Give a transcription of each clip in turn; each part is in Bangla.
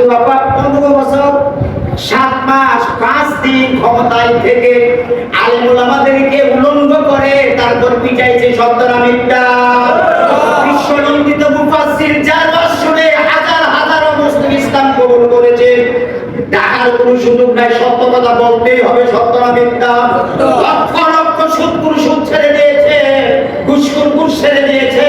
হাসু বাবা পনেরো বছর সাত মাস পাঁচ দিন ক্ষমতায় থেকে আলেমুল আমাদেরকে উলঙ্গ করে তারপর পিটাইছে মিথ্যা বিশ্বনন্দিত মুফাসসির যার শুনে হাজার হাজার মুসলিম ইসলাম কবুল করেছে। ডাকার কোনো সুযোগ নাই সত্য কথা বলতেই হবে না মিথ্যা লক্ষ লক্ষ সুদকুর সুদ ছেড়ে দিয়েছে ঘুষখুর ঘুষ ছেড়ে দিয়েছে।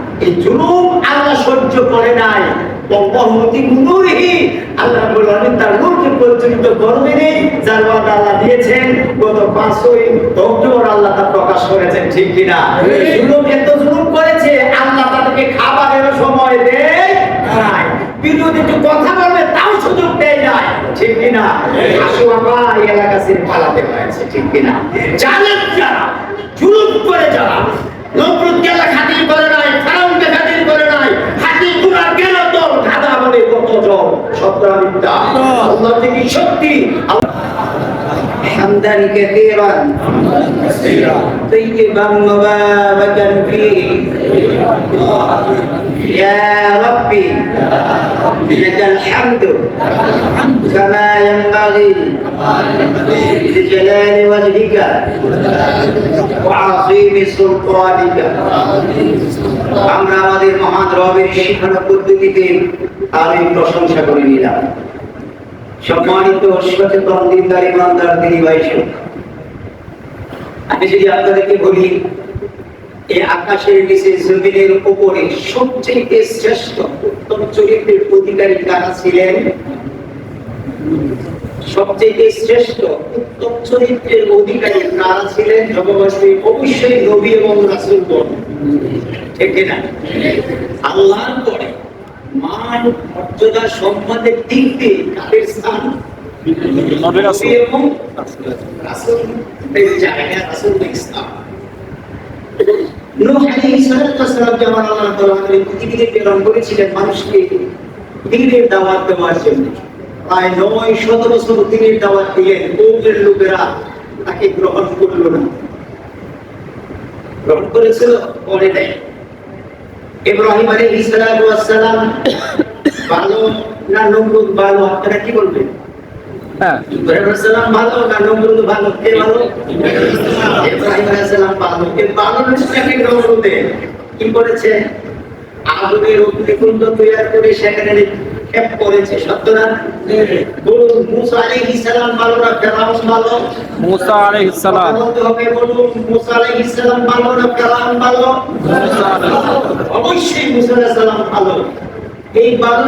এই জুলুম আল্লাহ সহ্য করে নাই। আল্লাহ তার নূরকে প্রজ্বলিত করবে যার ওয়াদা আল্লাহ দিয়েছেন। গত পাঁচই অক্টোবর আল্লাহ তা প্রকাশ করেছেন ঠিক কিনা? জুলুম এত জুলুম করেছে আল্লাহ তাদেরকে খাবারের সময় দেয় নাই। বিরোধী একটু কথা বলবে তাও সুযোগ দেয় নাই ঠিক কিনা? আসু বাবা এই এলাকা ছেড়ে পালাতে হয়েছে ঠিক কিনা? জানেন যারা জুলুম করে যারা নমরুদকে حمدا كثيرا طيبا مباركا فيه يا ربي لك الحمد كما ينبغي لجلال وجهك وعظيم سلطانك আমরা আমাদের মহান রবের শিখানো পদ্ধতিতে আমি প্রশংসা করে নিলাম সম্মানিত সচেতন দিনদার ইমানদার ভাই সব। আমি যদি আপনাদেরকে বলি, এই আকাশের নিচে জমিনের উপরে সবচেয়ে শ্রেষ্ঠ উত্তম চরিত্রের অধিকারী কারা ছিলেন? সবচেয়ে শ্রেষ্ঠ উত্তম চরিত্রের অধিকারী কারা ছিলেন? জগবাসী অবশ্যই নবী এবং রাসূলগণ। ঠিক না আল্লাহর পরে মান মর্যাদা সম্মানের দিক দিয়ে কাদের স্থান মানুষকে দিনের দাওয়াত দেওয়ার জন্য। প্রায় নয় শত বছর দিনের দাওয়াত দিলেন কৌমের লোকেরা তাকে গ্রহণ করল না। গ্রহণ করেছিল পরে দেয় ইব্রাহিম আলাইহিস সালাতু ওয়াস সালাম ভালো না নমরুদ ভালো? আপনারা কি বলবেন হ্যাঁ। ইব্রাহিম আলাইহিস সালাম ভালো না নমরুদ ভালো? কে ভালো? ইব্রাহিম আলাইহিস সালাম ভালো। কে ভালো নিষ্কাকে নমরুদে কি করেছে? আগুনের অগ্নিকুণ্ড তৈরি করে সেখানে নিক্ষেপ করেছে সত্য না বলুন মুসা আলাইহিস সালাম ভালো না ফেরাউন ভালো? মুসা আলাইহিস সালাম। বলতে হবে বলুন মুসা আলাইহিস সালাম ভালো না ফেরাউন ভালো? মুসা আলাইহিস অবশ্যই মুসা আলাইহিস সালাম ভালো। এই ভালো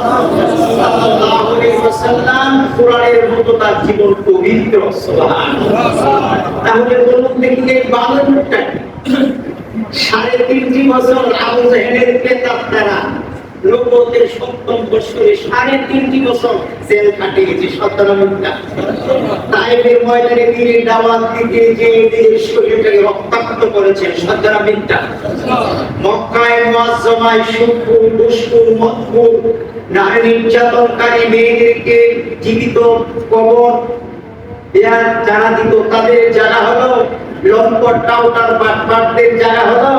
ওয়াসাল্লাম কোরআনের মতো তার জীবন পবিত্র তাহলে বলুন দেখি এই বালকটা সাড়ে তিনটি বছর আবু জাহেদের পেতার নবতের সপ্তম বছরে সাড়ে তিনটি বছর জেল কাটিয়েছে সতেরো মিনিটা তাইফের ময়দানে দাওয়াত যে শরীরটাকে রক্তাক্ত করেছেন মক্কায় নারী নির্যাতনকারী মেয়েদেরকে জীবিত কবর দেয়ার যারা দিত তাদের হলো হলো,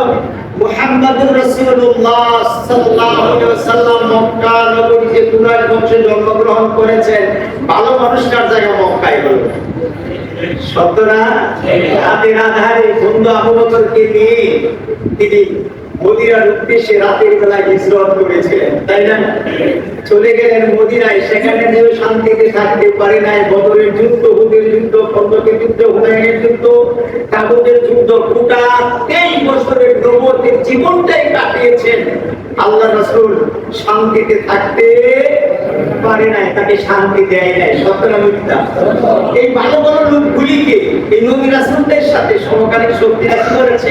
মুহাম্মাদুর রাসূলুল্লাহ সাল্লাল্লাহু আলাইহি ওয়াসাল্লাম মক্কা নগরীতে বংশে জন্মগ্রহণ করেছেন, ভালো মানুষটার জায়গা মক্কায় হলো। সত্য না? রাতের আধারে বন্ধু আবু বকরকে নিয়ে তিনি মদিনার উদ্দেশ্যে রাতের বেলায় হিজরত করেছিলেন, তাই না? চলে গেলেন মদিনায়, সেখানে যে শান্তিতে থাকতে পারে নাই। বদরের যুদ্ধ, হুদের যুদ্ধ, খন্দকের যুদ্ধ হুনাইনের যুদ্ধ তাবুকের যুদ্ধ, গোটা তেইশ বছরের জীবনটাই কাটিয়েছেন। আল্লাহ রসুল শান্তিতে থাকতে পারে নাই, তাকে শান্তি দেয় নাই। সত্যরা মিথ্যা। এই ভালো ভালো লোকগুলিকে এই নবী রাসুলদের সাথে সমকালীন শক্তিরা কি করেছে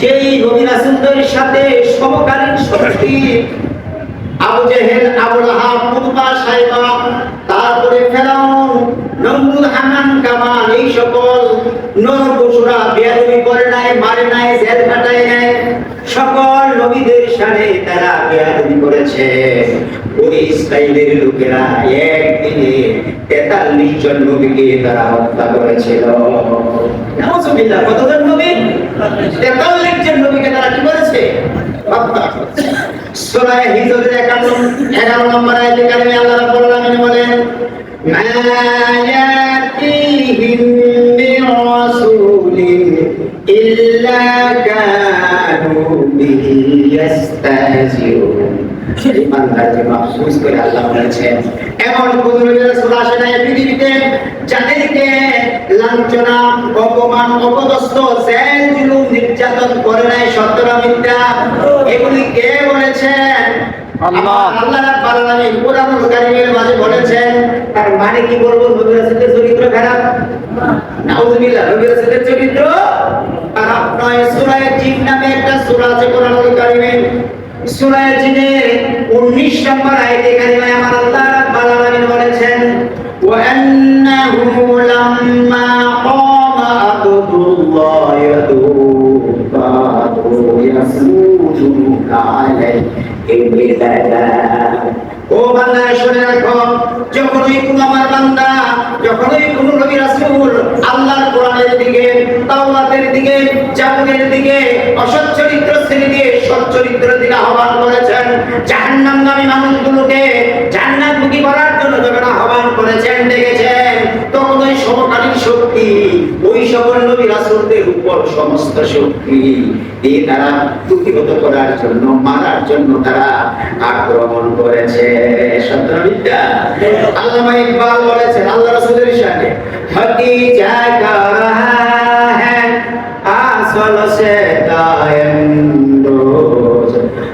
নবী রাসূলদের সাথে সমকালীন শক্তি আবু জেহেল মুতবা সাইবা তারপরে ফেরাউন, নমরুদ হামান কামান এই সকল নরপশুরা বেয়াদবি করে নাই, মারে নাই, জেল কাটায় নাই। সকল নবীদের সাথে তারা বেয়াদবি করেছে। ওই লোকেরা একদিনে তেতাল্লিশ জন নবীকে তারা হত্যা করেছিল। কতজন নবী? তেতাল্লিশ জন নবীকে তারা কি করেছে? হত্যা করেছে। সূরা হিজরের 51 11 নম্বর আয়াতে কারিমে আল্লাহ রাব্বুল আলামিন বলেন, মা ইয়াতিহিম আল্লাহ বলেছেন এমন কোন রাসূল আসে নাই পৃথিবীতে। যাদেরকে লাঞ্ছনা অপমান অপদস্থ জেল জুলুম নির্যাতন করে নাই সত্যরা মিথ্যা এগুলি কে বলেছেন? আল্লাহ। আল্লাহ রাব্বুল আলামিন কোরআনুল কারীমের মাঝে বলেছেন তার মানে কি বলব নবী রাসূলের চরিত্র খারাপ? নাউজুবিল্লাহ নবী রাসূলের চরিত্র খারাপ নয়। সূরা জিন নামে একটা সূরা আছে কোরআনুল কারীমে সূরা জিনের 19 নম্বর আয়াতে কারিমায় আমার আল্লাহ রাব্বুল আলামিন বলেছেন ওয়া লাম্মা ক্বামা আবদুল্লাহ ইয়াদু বাতু কালাই ও বান্দা, শুনে রাখো, যখনই কোন আমার বান্দা, যখনই কোন নবী রাসূল আল্লাহর কোরআনের দিকে, তাওরাতের দিকে জাবুরের দিকে, অসৎ চরিত্র দিয়ে দিকে আহ্বান করেছেন। জাহান্নামগামী মানুষগুলোকে জান্নাতমুখী করার জন্য যখন আহ্বান করেছেন, ডেকেছেন, তখন ওই সমকালীন শক্তি, ওই সকল নবী রাসূলদের উপর সমস্ত শক্তি দিয়ে তারা প্রতিহত করার জন্য, মারার জন্য তারা আক্রমণ করেছে। সত্যবিদ্যা আল্লামা ইকবাল বলেছেন, আল্লাহ রাসূলের সাথে, হকি যা কর রহা হ্যায় আসল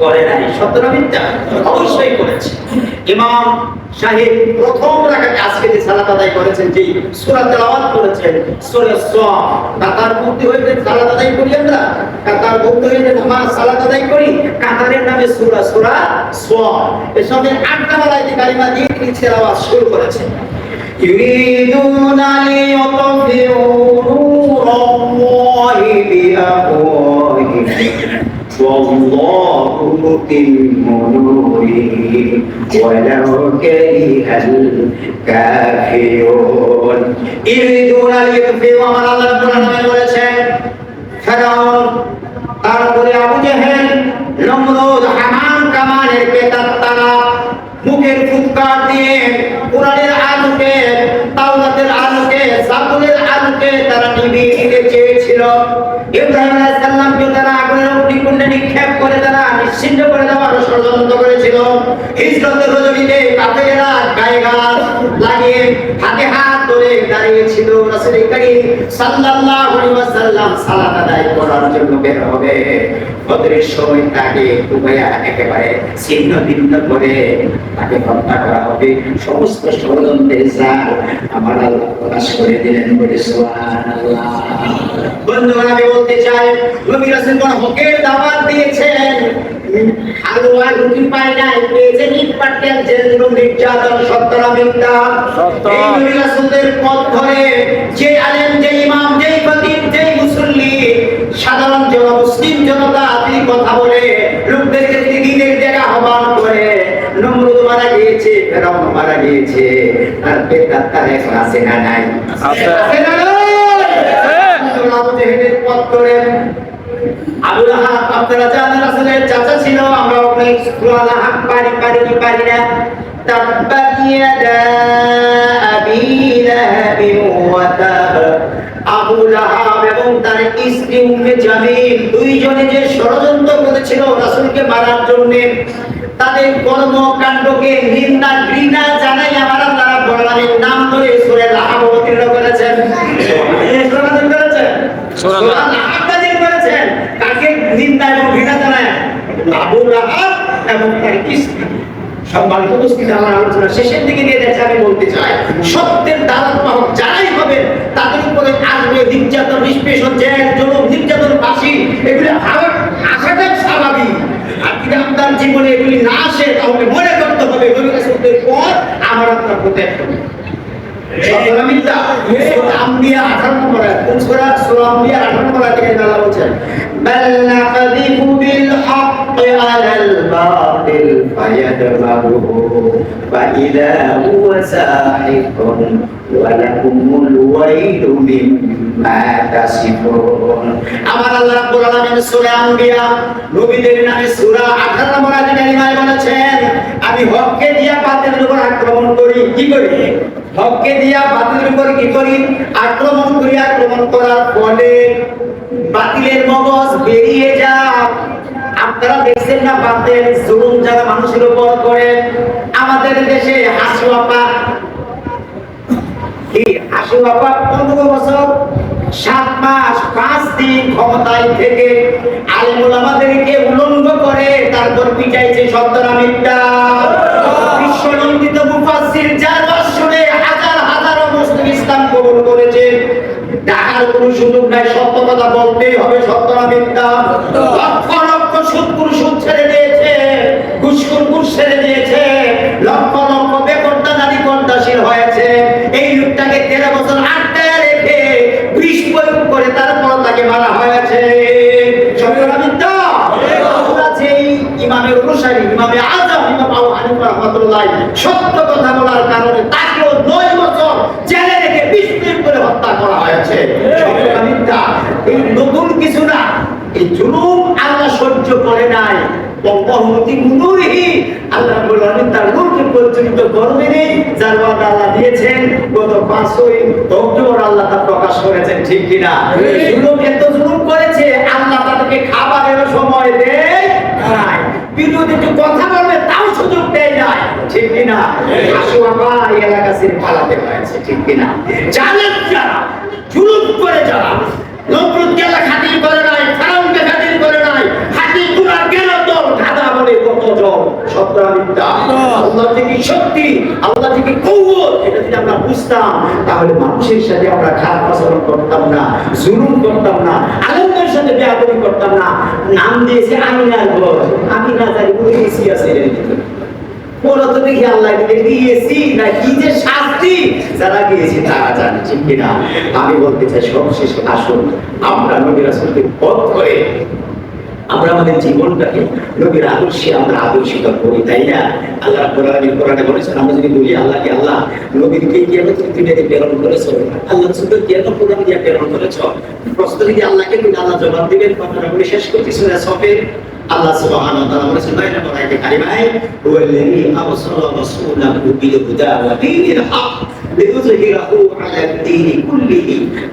করে নাই সত্যনা মিথ্যা অবশ্যই করেছে ইমাম সাহেব প্রথম রাকাতে আজকে যে সালাত আদায় করেছেন যে সূরা তেলাওয়াত করেছেন সূরা সফ কাতার মধ্যে হইতে সালাত আদায় করি আমরা কাতার মধ্যে হইতে নামাজ সালাত আদায় করি কাতারের নামে সূরা সূরা সফ এর সঙ্গে আটটা বেলায় যে কালিমা দিয়ে তিনি তেলাওয়াত শুরু করেছেন يريدون ليطفئوا نور الله بأفواههم والله متم نوره ولو كره الكافرون يريدون ليطفئوا আমার আল্লাহ রাব্বুল আলামিন বলেছেন ফেরাউন তারপরে আবু জেহেল নমরুদ হামান কামানের পেতার তারা মুখের ফুৎকার দিয়ে কোরআনের আলোকে তাওরাতের আলোকে জাবুরের আলোকে তারা নিভিয়ে দিতে চেয়েছিল ইব্রাহিম আলাইহিস সালামকে তারা আগুনের অগ্নিকুণ্ডে নিক্ষেপ করে তারা, নিশ্চিন্ত করে দেওয়ার ষড়যন্ত্র করেছিল। হিজরতের রজনীতে কাফেরেরা গায়ে গাছ লাগিয়ে হাতে হাত দাঁড়িয়েছিল রাসূল করিম সাল্লাল্লাহু আলাইহি ওয়াসাল্লাম সালাত আদায় করার জন্য বের হবে। বদরের সময় তাকে উভয়া একেবারে ছিন্ন ভিন্ন করে তাকে হত্যা করা হবে। সমস্ত ষড়যন্ত্রের জাল আমার আল্লাহ প্রকাশ করে দিলেন বলে সুবহানাল্লাহ। বন্ধুরা, আমি বলতে চাই, নবী রাসূল হকের দাওয়াত দিয়েছেন? হালুয়া রুটি পায় নাই পেয়েছেন ইট পাটকেল নির্যাতন সত্তরা মিথ্যা এই নবী রাসূলের পথ ধরে যে আলেম যে ইমাম যে খতিব যে মুসল্লি সাধারণ জন মুসলিম জনতা তিনি কথা বলে লোকদেরকে তিনি দিনের জায়গা আহ্বান করে নমরুদ মারা গিয়েছে ফেরাউন মারা গিয়েছে আর বেদাত তার এখন আছে না নাই? আছে। আছে না নাই? আবু জেহেলের পথ ধরে আবু লাহাব আপনারা জানেন ছিল আমরা অনেক সূরা লাহাব পারি পারি কি পারি না? তাব্বাত ইয়াদা আবি লাহাবিন ওয়া তাব আবু লাহাব এবং তার স্ত্রী উম্মে জামিল দুইজনে যে ষড়যন্ত্র করেছিল রাসূলকে মারার জন্য তাদের কর্মকাণ্ডকে নিন্দা ঘৃণা জানাই আমার আল্লাহ রাব্বুল আলামিন নাম ধরে সূরা লাহাব অবতীর্ণ করেছেন। সূরা নাযিল করেছেন সূরা সূরা লাহাব নাযিল করেছেন কাকে নিন্দা এবং ঘৃণা জানায় লাহাব এবং তার স্ত্রী সম্মানিত উপস্থিত, আমার আলোচনা শেষের দিকে নিয়ে যাচ্ছে, আমি বলতে চাই, সত্যের দালাল বাহক যারাই হবে, তাদের উপরে আসবে নির্যাতন নিষ্পেষণ জেল জনম নির্যাতন ফাঁসি। এগুলি আমার আসাটাই স্বাভাবিক। আর যদি আপনার জীবনে এগুলি না আসে, তাহলে করতে হবে, নবী রাসূলের পর আমার আপনার প্রত্যেক সূরা মিথ্যা? সূরা আম্বিয়া 18 নম্বর আয়াত। কোন সূরা? সূরা আম্বিয়া 18 নম্বর আয়াতে আল্লাহ বলেন ফাইদা হুয়া সাহিকুন, ওয়া লাকুমুল ওয়াইলু মিম্মা তাসিফুন। আমার আল্লাহ সূরা নবীদের নামে সূরা 18 নম্বর আয়াতে কালিমায় বলেছেন, আমি হককে দিয়া বাতিলের উপর আক্রমণ করি, কি করি? হককে দিয়া বাতিলের উপর কি করি? আক্রমণ করি, আক্রমণ করার ফলে বাতিলের মগজ বেরিয়ে যা আপনারা দেখছেন না বাতিল জুলুম যারা মানুষের উপর করে, আমাদের দেশে হাসু আপা কি, হাসু আপা পনেরো বছর, সাত মাস, পাঁচ দিন ক্ষমতায় থেকে আলেমুল আমাদেরকে উলঙ্গ করে তারপর পিটাইছে সত্তরা মিথ্যা। বিশ্বনন্দিত মুফাসসির যার বৎসরে হাজার হাজার মুসলিম ইসলাম কবুল করেছে। ডাকার কোনো সুযোগ নাই, সত্য কথা বলতেই হবে সত্য মিথ্যা। আমরা যেই ইমামের অনুসারী ইমামে আজম ইমাম আবু হানিফা রহমাতুল্লাহ সত্য কথা বলার কারণে তাকেও নয় বছর জেলে রেখে বিষ প্রয়োগ করে হত্যা করা হয়েছে সত্য না মিথ্যা এই নতুন কিছু না এই জুলুম আল্লাহ সহ্য করে নাই। আল্লাহ তার নূরকে প্রজ্বলিত করবে যার ওয়াদা আল্লাহ দিয়েছেন। গত 5ই অক্টোবর আল্লাহ তা প্রকাশ করেছেন ঠিক কিনা? জুলুম এত জুলুম করেছে আল্লাহ তাদেরকে খাবারের সময় দেয় নাই। বিরোধী একটু কথা বলবে তাও সুযোগ দেয় নাই ঠিক কিনা? হাসু বাবা এলাকা ছেড়ে পালাতে হয়েছে ঠিক কিনা? জানেন যারা জুলুম করে যারা নমরুদকে আল্লাহ খাতির করে নাই ফেরাউনকে খাতির করে নাই হাতি ঘোড়া গেল দল গাধা বলে কত জন। সত্য মিথ্যা আল্লাহ থেকে শক্তি আল্লাহ থেকে কৌশল এটা যদি আমরা বুঝতাম তাহলে মানুষের সাথে আমরা খারাপ আচরণ করতাম না জুলুম করতাম না আলমদের সাথে বেয়াদবি করতাম না। নাম দিয়েছে আমিনার ঘর আমি না জানি কোনো এসি আছে ওরা তো দেখি আল্লাহ দিয়েছি না কি যে শাস্তি? যারা গিয়েছি তারা জানে ঠিক কিনা? আমি বলতে চাই সবশেষে আসুন আমরা নবী রাসূলকে পথ করে আমরা আমাদের জীবনটাকে নবীর আদর্শে আমরা আদর্শিত করি, তাই না? আল্লাহ রাব্বুল কোরআনে বলেছেন, আমরা যদি বলি আল্লাহকে আল্লাহ, নবীকে কেন পৃথিবীতে প্রেরণ করেছ, আল্লাহ রাসূলকে কেন কোরআন দিয়ে প্রেরণ করেছ? প্রশ্ন যদি আল্লাহকে বলি, আল্লাহ জবাব দিবেন, কথাটা বলে শেষ করছি সূরা সফের আল্লাহ সুবহানাহু ওয়া তাআলা বলেছেন, বাইরে বলাইতে কারিমায়, হুয়াল্লাযী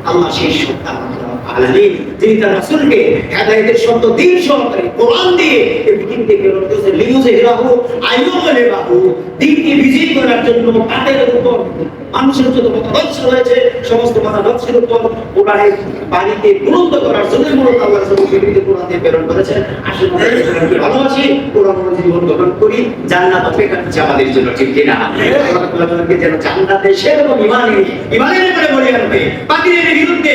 আল্লাহ সেই সত্তা আলামিন যিনি তার রাসূলকে হেদায়েতের সত্য দিন সহকারে কোরআন দিয়ে এই পৃথিবীতে প্রেরণ করেছেন লিইয়ুযহিরাহু আইয়ুগলিবাহু দিনকে বিজয়ী করার জন্য তাদের উপর মানুষের যত মতাদর্শ রয়েছে সমস্ত মতাদর্শের উপর কোরআনের বাড়িতে গুরুত্ব করার জন্য মূলত আল্লাহ রাসূল পৃথিবীতে কোরআন দিয়ে প্রেরণ করেছেন। আসলে আমরা ভালোবাসি কোরআন অনুযায়ী জীবন গঠন করি জান্নাত অপেক্ষা করছে আমাদের জন্য ঠিক কিনা আল্লাহ যেন জান্নাতে সেরকম ইমানে ইমানের উপরে বলি আনবে বাতিলের বিরুদ্ধে